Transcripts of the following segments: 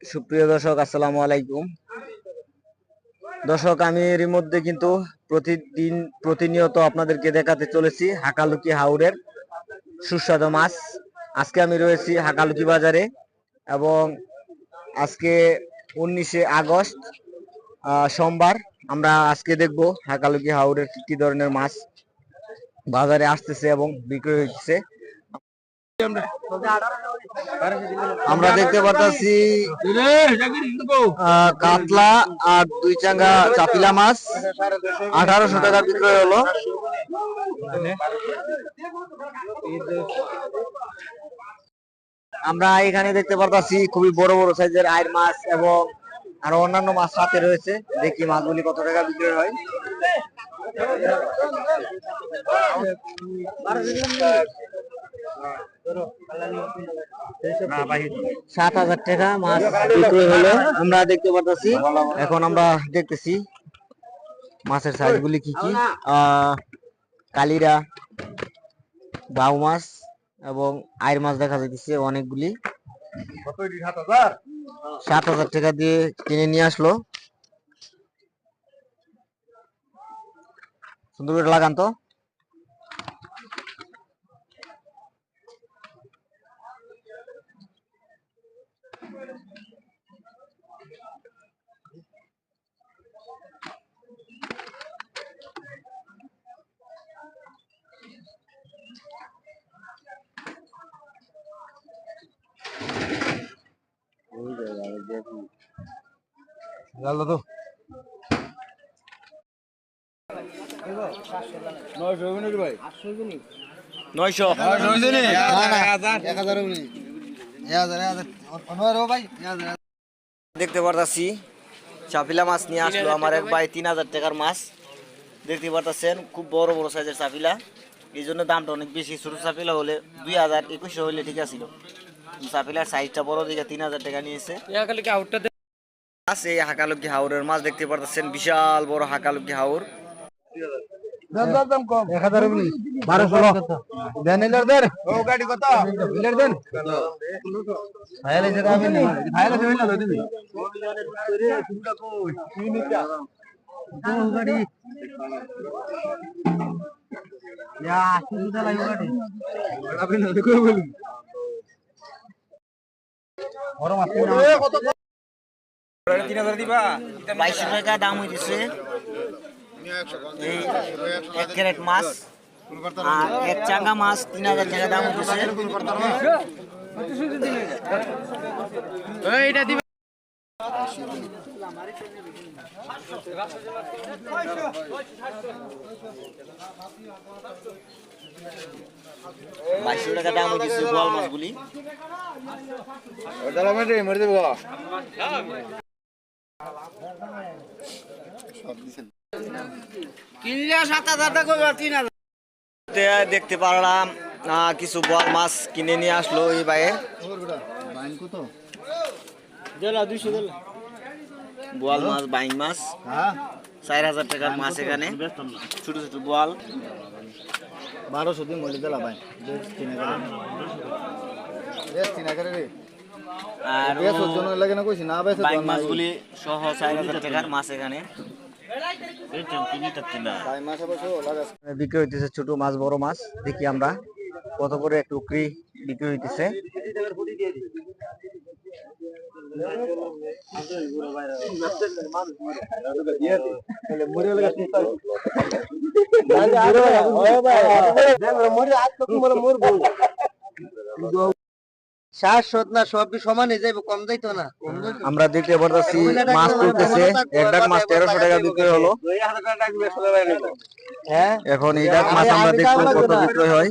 সুপ্রিয় দর্শক, আসসালামু আলাইকুম। দর্শক, আমি এর মধ্যে কিন্তু প্রতিদিন প্রতিনিয়ত আপনাদেরকে দেখাতে চলেছি হাকালুকি হাওরের সুস্বাদু মাছ। আজকে আমি রয়েছি হাকালুকি বাজারে এবং আজকে উনিশে আগস্ট সোমবার আমরা আজকে দেখব হাকালুকি হাওরের কি ধরনের মাছ বাজারে আসতেছে এবং বিক্রি হচ্ছে আমরা দেখতে পাচ্ছি কাতলা আর দুই চাঙ্গা চাপিলা মাছ। আঠারোশো টাকা বিক্রয় হলো। আমরা এখানে দেখতে পারতাছি খুবই বড় বড় সাইজের আয়ের মাছ এবং আরও অন্যান্য মাছ সাথে রয়েছে। দেখি মাছগুলি কত টাকা বিক্রয় হয়। সাত হাজার টাকা মাছ বিক্রি হলো। আমরা দেখতে পারতেছি, এখন আমরা দেখতেছি মাছের সাইজ গুলি কি কি। কালিরা, বাউ মাছ এবং আয়ের মাছ দেখা যাইতেছে অনেকগুলি। সাত হাজার টাকা দিয়ে কিনে নিয়ে আসলো। সুন্দর করে লাগান তো। নয়শো দেখতে পারতাছি। চাপিলা মাছ নিয়ে আসলো আমার এক ভাই তিন হাজার টাকার মাছ। দেখতে পারতাছেন খুব বড় বড় সাইজের চাপিলা। এই জন্য দামটা অনেক বেশি। ছোট চাপিলা হলে দুই হাজার একুশশো হলে ঠিক আছিল। চাপিলার সাইজটা বড় দিকে তিন হাজার টাকা নিয়েছে। এই হাকালুকি হাওরের মাছ দেখতে পারতেছেন বিশাল বড় হাকালুকি হাওর। বাইশশো টাকা দাম হইতেছে। এই এক ক্যারেট মাছ আর এক চাঙ্গা মাছ তিন হাজার টাকা দাম হইতেছে। বাইশশো টাকা দাম মাছগুলি তে দেখতে পারলাম কিছু বোয়াল মাছ কিনে নিয়ে আসলো এই বাইরে ভাইয়ে বোয়াল মাছ বাইং মাছ। চার হাজার টাকার মাছ এখানে। ছোট ছোট বোয়াল। বারোশো দিন মলি দিলা ভাই। তিন হাজার। রে। আর বেশ লাগে না কইছি? না বেশ বাইং মাছগুলি সহ চার হাজার টাকার মাছ এখানে। বিক্রি হইতেছে ছোট মাছ বড় মাছ। দেখি আমরা কত করে টুকরি বিক্রি হইতেছে। শ্বাস সত না সব সমানই যাইব কম যাইতো না। আমরা দেখতে পারতেছি মাছ তুলতেছে। এক ডাক মাছ তেরোশো টাকা বিক্রি হলো। হ্যাঁ এখন এই ডাক মাছ আমরা দেখব কত বিক্রি হয়।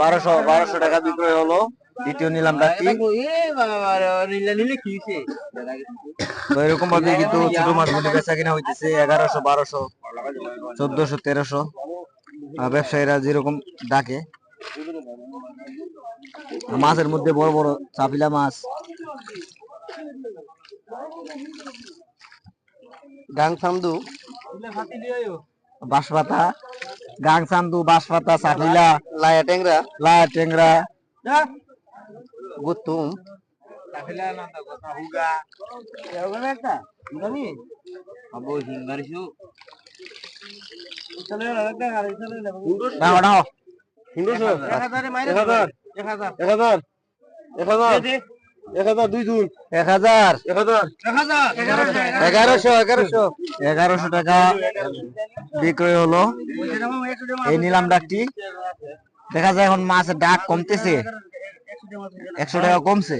বারোশো টাকা বিক্রয় হলো। দ্বিতীয় নিলাম এরকম ভাবে কিন্তু ছোট মাছগুলি বেচা কিনা হইতেছে এগারোশো, বারোশো, চোদ্দশো, তেরোশো। ব্যবসায়ীরা যেরকম ডাকে। মাছের মধ্যে বড় বড় চাপিলা মাছ। ডাং সামদু বাঁশপাতা গাং চান্দু বাঁশপাতা চাপিলা লায়া টেংরা। লায়া টেংরা গুতুম নাও নাও এক হাজার এগারোশো এগারোশো এগারোশো টাকা বিক্রয় হলো। এই নিলাম ডাকটি। দেখা যায় এখন মাছের ডাক কমতেছে। একশো টাকা কমছে।